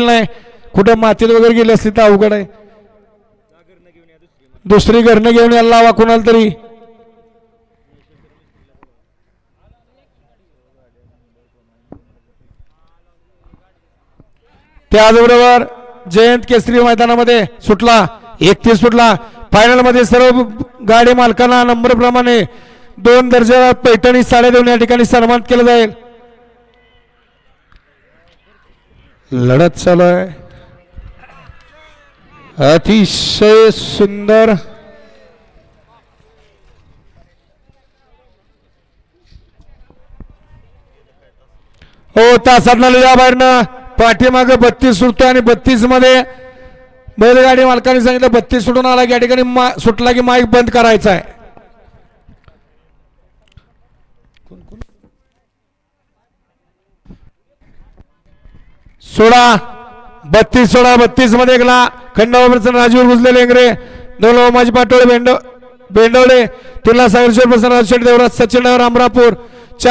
नाही कुठं मातीत वगैरे गेली असली तर अवघड आहे. दुसरी घरनं घेऊन यायला लावा कुणाला तरी. त्याचबरोबर जयंत केसरी मैदानामध्ये सुटला एकतीस सुटला. फायनलमध्ये सर्व गाडी मालकांना नंबर प्रमाणे दोन दर्जा पैठणी साड्या देऊन या ठिकाणी सन्मान केलं जाईल. लढत चालू आहे. अतिशय सुंदर. हो तासातला लिजा बाहेरनं. पाठीमागं बत्तीस सुटतो आणि बत्तीसमध्ये बैलगाडी मालकाने सांगितलं बत्तीस सुटून आला की या ठिकाणी मा- सुटला की माईक बंद करायचा आहे. सोळा बत्तीस सोळा बत्तीसमध्ये गेला खंडावर राजीव गुजले लेंगरे. दोन माझी पाटोळे बेंड बेंडवले तिला सागरेश्वर प्रसन्न राजशेठ देवराज सचिन रामरापूर.